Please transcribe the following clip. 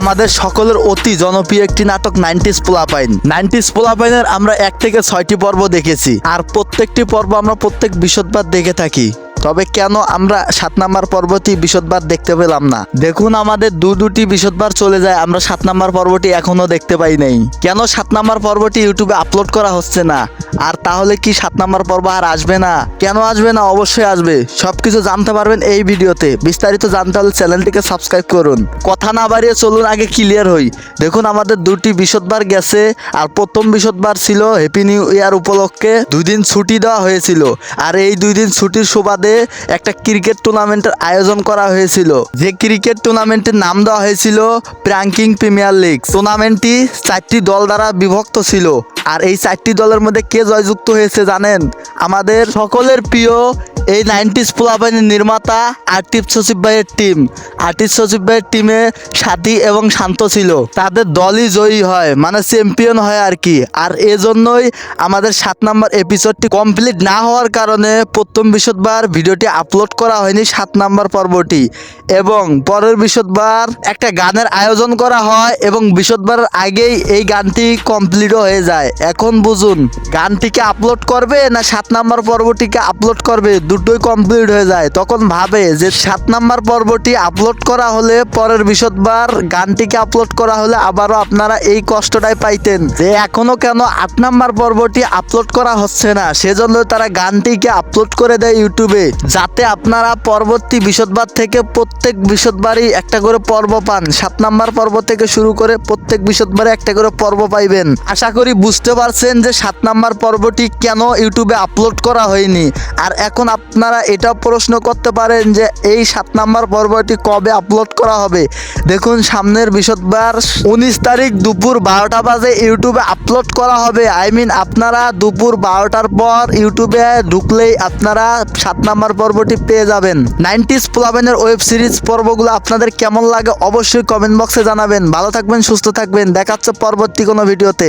আমাদের সকলের অতি জনপ্রিয় একটি নাটক নাইনটিস পোলাপাইন। নাইনটিস পোলাপাইনের আমরা এক থেকে ছয়টি পর্ব দেখেছি, আর প্রত্যেকটি পর্ব আমরা প্রত্যেক বিশদবার দেখে থাকি। তবে কেন আমরা সাত নাম্বার পর্বটি বিশদবার দেখতে পেলাম না? দেখুন আমাদের দু দুটি বিশদবার চলে যায়, আমরা সাত নাম্বার পর্বটি এখনও দেখতে পাই নাই। কেন সাত নাম্বার পর্বটি ইউটিউবে আপলোড করা হচ্ছে না? আর তাহলে কি সাত নাম্বার পর্ব আর আসবে না? কেন আসবে না? অবশ্যই আসবে। সবকিছু জানতে পারবেন এই ভিডিওতে। বিস্তারিত জানতে হলে চ্যানেলটিকে সাবস্ক্রাইব করুন। কথা না বাড়িয়ে চলুন আগে ক্লিয়ার হই। দেখুন আমাদের দুটি বিশদবার গেছে, আর প্রথম বিশদবার ছিল হ্যাপি নিউ ইয়ার উপলক্ষে। দুই দিন ছুটি দেওয়া হয়েছিল। আর এই দুই দিন ছুটির সুবাদে একটা ক্রিকেট টুর্নামেন্টের আয়োজন করা হয়েছিল। যে ক্রিকেট টুর্নামেন্টের নাম দেওয়া হয়েছিল প্র্যাঙ্কিং প্রিমিয়ার লিগ। টুর্নামেন্টটি চারটি দল দ্বারা বিভক্ত ছিল। আর এই চারটি দলের মধ্যে কে জয়যুক্ত হয়েছে জানেন? আমাদের সকলের প্রিয় এই নাইনটিস প্লাবাইনের নির্মাতা আর্টিফ সচিব ভাইয়ের টিম আর্টিফ সচিব ভাইয়ের টিমে সাথী এবং শান্ত ছিল। তাদের দলই জয়ী হয় মানে চ্যাম্পিয়ন হয় আর কি। আর এজন্যই আমাদের সাত নম্বর এপিসোডটি কমপ্লিট না হওয়ার কারণে প্রথম বিশদবার ভিডিওটি আপলোড করা হয়নি সাত নম্বর পর্বটি। এবং পরের বিশদবার একটা গানের আয়োজন করা হয় এবং বিশদবারের আগেই এই গানটি কমপ্লিটও হয়ে যায়। এখন বুঝুন, গানটিকে আপলোড করবে না সাত নাম্বার পর্বটিকে আপলোড করবে? দুটোই কমপ্লিট হয়ে যায়। তখন ভাবে যে সাত নাম্বার পর্বটি আপলোড করা হলে পরের বিশদবার গানটিকে আপলোড করা হলে আবারও আপনারা এই কষ্টটাই পাইতেন। যে এখনও কেন আট নাম্বার পর্বটি আপলোড করা হচ্ছে না, সেজন্য তারা গানটিকে আপলোড করে দেয় ইউটিউবে, যাতে আপনারা পরবর্তী বিশদবার থেকে প্রত্যেক বিশদবারই একটা করে পর্ব পান। সাত নাম্বার পর্ব থেকে শুরু করে প্রত্যেক বিশদবারে একটা করে পর্ব পাইবেন। আশা করি বুঝতে পারছেন যে সাত নাম্বার পর্বটি কেন ইউটিউবে আপলোড করা হয়নি। আর এখন আপনারা এটা প্রশ্ন করতে পারেন যে এই সাত নাম্বার পর্বটি কবে আপলোড করা হবে। দেখুন, সামনের বিশদবার উনিশ তারিখ দুপুর বারোটা বাজে ইউটিউবে আপলোড করা হবে। আই মিন আপনারা দুপুর বারোটার পর ইউটিউবে ঢুকলেই আপনারা সাত নাম্বার পর্বটি পেয়ে যাবেন। নাইনটিস প্লাবেনের ওয়েব সিরিজ পর্বগুলো আপনাদের কেমন লাগে অবশ্যই কমেন্ট বক্সে জানাবেন। ভালো থাকবেন, সুস্থ থাকবেন। দেখাচ্ছে পরবর্তী কোনো ভিডিওতে।